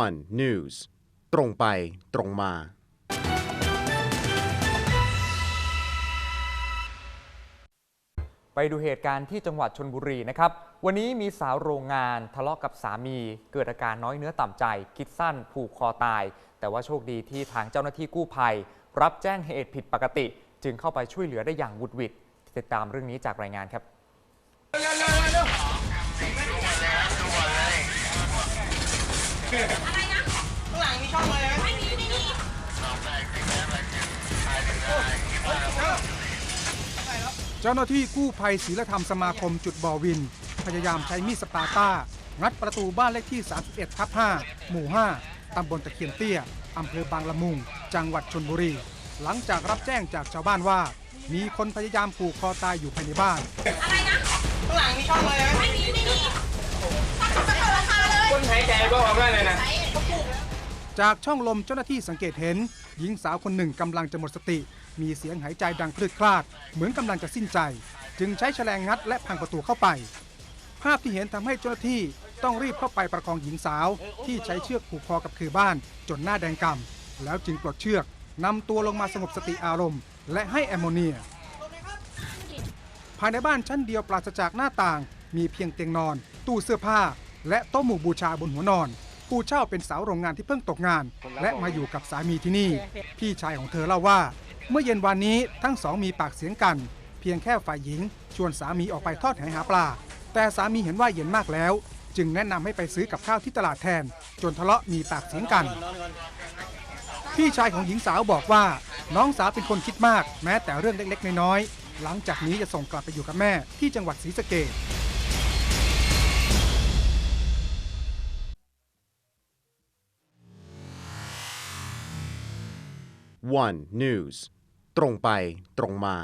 one news ตรงไปตรงมา ไปดูเหตุการณ์ที่จังหวัดชนบุรีนะครับ วันนี้มีสาวโรงงานทะเลาะกับสามี เกิดอาการน้อยเนื้อต่ำใจ คิดสั้นผูกคอตาย แต่ว่าโชคดีที่ทางเจ้าหน้าที่กู้ภัย รับแจ้งเหตุผิดปกติ จึงเข้าไปช่วยเหลือได้อย่างวุดวิดติดตามเรื่องนี้จากรายงานครับ เจ้าหน้าที่กู้ภัยศีลธรรมสมาคมจุดบ่อวิน พยายามใช้มีดสปาต้า งัดประตูบ้านเลขที่ 31ทับ5หมู่ 5 ตำบลตะเคียนเตี้ย อำเภอบางละมุง จังหวัดชนบุรี หลังจากรับแจ้งจากชาวบ้านว่า มีคนพยายามผูกคอตายอยู่ภายในบ้านข้างหลังมีช่องเลยไหมไม่มีไม่มี ใจก็ออกได้เลยนะ จากช่องลมเจ้าหน้าที่สังเกตเห็น หญิงสาวคนหนึ่งกำลังจะหมดสติ มีเสียงหายใจดังคลืดคลาด เหมือนกำลังจะสิ้นใจ จึงใช้แฉลงงัดและพังประตูเข้าไป ภาพที่เห็นทำให้เจ้าหน้าที่ต้องรีบเข้าไปประคองหญิงสาว ที่ใช้เชือกผูกคอกับคือบ้าน จนหน้าแดงกำ่ำแล้วจึงปลดเชือกนำตัวลงมาสงบสติอารมณ์ และให้แอมโมเนีย ภายในบ้านชั้นเดียวปราศจากหน้าต่าง มีเพียงเตียงนอน ตู้เสื้อผ้า และโต๊ะหมู่บูชาบนหัวนอนผู้เช่าเป็นสาวโรงงานที่เพิ่งตกงาน และมาอยู่กับสามีที่นี่ พี่ชายของเธอเล่าว่า เมื่อเย็นวันนี้ทั้งสองมีปากเสียงกัน เพียงแค่ฝ่ายหญิง ชวนสามีออกไปทอดแหหาปลา แต่สามีเห็นว่าเย็นมากแล้ว จึงแนะนำให้ไปซื้อกับข้าวที่ตลาดแทน จนทะเลาะมีปากเสียงกัน พี่ชายของหญิงสาวบอกว่า น้องสาวเป็นคนคิดมาก แม้แต่เรื่องเล็กๆน้อยๆหลังจากนี้จะส่งกลับไปอยู่กับแม่ที่จังหวัดศรีสะเกษ one news ตรงไปตรงมา